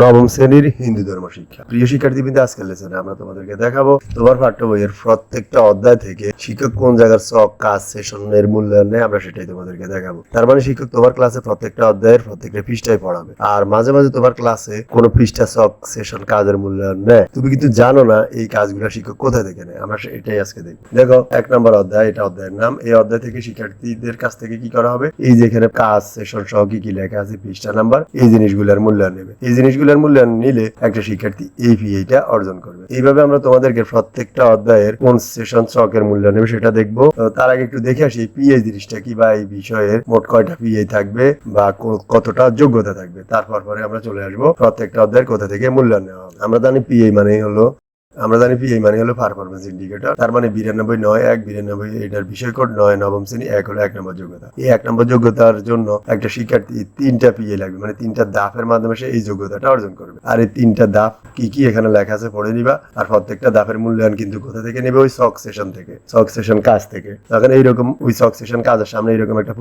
নবম শ্রেণির হিন্দু ধর্ম শিক্ষা। প্রিয় শিক্ষার্থীবৃন্দ, আজকের লেসনে আমরা তোমাদেরকে দেখাবো তোমার পাঠ্য বইয়ের প্রত্যেকটা অধ্যায় থেকে শিক্ষক কোন জায়গার চক, কাজ সেশনের মূল্যায়ন নেয় আমরা সেটাই তোমাদেরকে দেখাবো। তার মানে শিক্ষক তোমার ক্লাসে প্রত্যেকটা অধ্যায়ের প্রত্যেকটা পৃষ্ঠায় পড়াবে। আর মাঝে মাঝে তোমার ক্লাসে কোনো পৃষ্ঠা, চক সেশন কাজের মূল্যায়ন নেয়। তুমি কিন্তু জানো না এই কাজগুলো শিক্ষক কোথায় থেকে নেয়। আমরা এটাই আজকে দেখব। দেখো, এক নম্বর অধ্যায়, এটা অধ্যায়ের নাম। এই অধ্যায় থেকে শিক্ষার্থীদের কাছ থেকে কি করা হবে? এই যে এখানে কাজ সেশন সহ কি কি লেখা আছে, পৃষ্ঠা নাম্বার, এই জিনিসগুলোর মূল্যায়ন নেবে। এই জিনিসগুলোর মূল্যায়ন নিলে একটা শিক্ষার্থী এই পিএইটা অর্জন করবে। এইভাবে আমরা তোমাদেরকে প্রত্যেকটা অধ্যায়ের কোন সেশন চকের মূল্যায়ন নেবে, সেটা দেখব। তার আগে একটু দেখে আসি পিএই জিনিসটা কি বা এই বিষয়ের মোট কয়টা পিএই থাকবে বা কতটা যোগ্যতা থাকবে। তারপর পরে আমরা চলে আসব প্রত্যেকটা অধ্যায়ের কোথা থেকে মূল্যায়ন নেওয়া আমরা জানি পিএই মানেই হলো আমরা জানি পিএই মানে হলো পারফরমেন্স ইন্ডিকেটর তার মানে বিরানব্বই নয় এক, বিরানব্বই এটার বিষয় কোড নয়, নবম শ্রেণি, এক হলো এক নম্বর যোগ্যতা। এই এক নম্বর যোগ্যতার জন্য একটা শিক্ষার্থী তিনটা পিএ লাগবে মানে তিনটা দাফের মাধ্যমে সে এই যোগ্যতাটা অর্জন করবে। আর এই তিনটা দাফ কি কি এখানে লেখা আছে পড়ে নিবা, আর প্রত্যেকটা দাফের মূল্যায়ন কিন্তু কোথা থেকে নেবে? ওই সক সেশন থেকে সক সেশন কাজ থেকে। তখন এইরকম ওই সক সেশন কাজের সামনে এইরকম একটা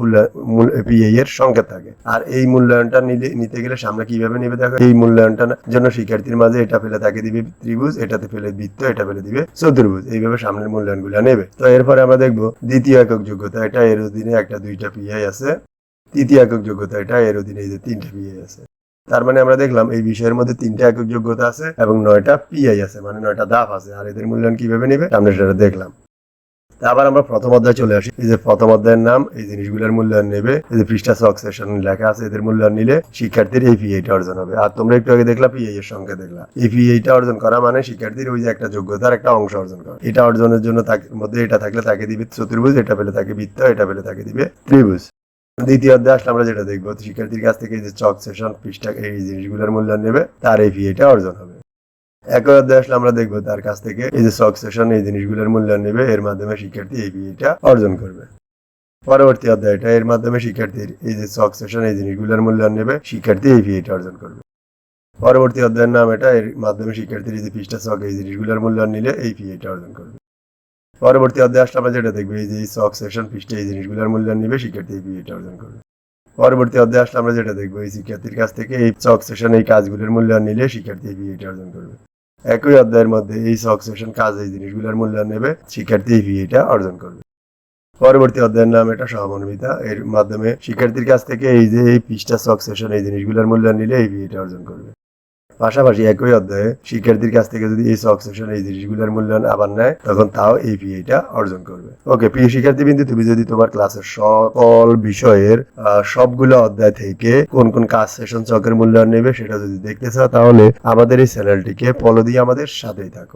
পিএ এর সংকেত থাকে। আর এই মূল্যায়নটা নিলে, নিতে গেলে সামনে কীভাবে নেবে দেখো? এই মূল্যায়নটা জন্য শিক্ষার্থীর মাঝে এটা ফেলে তাকে দিবে ত্রিভুজ, এটাতে বৃত্ত এটা পেলে দিবে। চতুর্ভুজ, এইভাবে সামনের মূল্যায়নগুলা নেবে। তো এরপরে আমরা দেখব দ্বিতীয় একক যোগ্যতা এটা, এর অধীনে একটা, দুইটা পিআই আছে। তৃতীয় একক যোগ্যতা এটা, এর অধীনে এই যে তিনটা পিআই আছে। তার মানে আমরা দেখলাম এই বিষয়ের মধ্যে তিনটা একক যোগ্যতা আছে এবং নয়টা পিআই আছে মানে নয়টা দাপ আছে। আর এদের মূল্যায়ন কীভাবে নেবে? আমরা সেটা দেখলাম। আবার আমরা প্রথম অধ্যায় চলে আসি। এই যে প্রথম অধ্যায়ের নাম, এই জিনিসগুলোর মূল্যায়ন নেবে। এই যে পৃষ্ঠা সক সেশন লেখা আছে, এদের মূল্যায়ন নিলে শিক্ষার্থীর এই পিএইটা অর্জন হবে। আর তোমরা একটু আগে দেখলা পিএই এর সংখ্যা দেখলা। এই পিএইটা অর্জন করা মানে শিক্ষার্থীর ওই যে একটা যোগ্যতার একটা অংশ অর্জন করা। এটা অর্জনের জন্য তাকে, মধ্যে এটা থাকলে তাকে দিবে চতুর্ভুজ, এটা পেলে তাকে বৃত্ত, এটা পেলে তাকে দিবে ত্রিভুজ। দ্বিতীয় অধ্যায় আসলে আমরা যেটা দেখব, শিক্ষার্থীর কাছ থেকে যে চক সেশন পৃষ্ঠা, এই জিনিসগুলোর মূল্যায়ন নেবে, তার এই পিএইটা অর্জন হবে। অধ্যায় আসলে আমরা দেখব তার কাছ থেকে এই যে সেশন এই জিনিসগুলোর মূল্যায়ন নেবে, এর মাধ্যমে শিক্ষার্থী এই বিএটা অর্জন করবে। পরবর্তী অধ্যায়টা, এর মাধ্যমে শিক্ষার্থীর এই যে সেশন এই জিনিসগুলোর মূল্যায়ন নেবে, শিক্ষার্থী এই বিএটা অর্জন করবে। পরবর্তী অধ্যায়ের নাম এটা, এর মাধ্যমে শিক্ষার্থীর এই যে পৃষ্ঠা সক এই জিনিসগুলোর মূল্যায়ন নিলে এই পিএটা অর্জন করবে। পরবর্তী অধ্যায় আসলে আমরা যেটা দেখব, এই যে সক সেশন পৃষ্ঠা, এই জিনিসগুলোর মূল্যায়ন নিবে, শিক্ষার্থী এই বিএটা অর্জন করবে। পরবর্তী অধ্যায় আসলে আমরা যেটা দেখব, এই শিক্ষার্থীর কাছ থেকে এই চক সেশন এই কাজগুলোর মূল্যায়ন নিলে শিক্ষার্থী বিএটা অর্জন করবে। একই অধ্যায়ের মধ্যে এই সাকসেশন কাজ এই জিনিসগুলোর মূল্যায়ন নেবে, শিক্ষার্থী এই ভিএটা অর্জন করবে। পরবর্তী অধ্যায়ের নাম এটা সহমর্মিতা। এর মাধ্যমে শিক্ষার্থীর কাছ থেকে এই যে এই পৃষ্ঠা সাকসেশন এই জিনিসগুলোর মূল্যায়ন নিলে এই ভিএটা অর্জন করবে। পাশাপাশি একই অধ্যায়ে শিক্ষার্থীর কাছ থেকে যদি এই সাকসেশন এই জিনিসগুলোর মূল্যায়ন আবার নেয়, তখন তাও এই পিএটা অর্জন করবে। ওকে প্রিয় শিক্ষার্থী বিন্দু তুমি যদি তোমার ক্লাসের সকল বিষয়ের সবগুলো অধ্যায় থেকে কোন কোন কাজ সেশন চকের মূল্যায়ন নেবে সেটা যদি দেখতে চাও, তাহলে আমাদের এই চ্যানেলটিকে ফলো দিয়ে আমাদের সাথেই থাকো।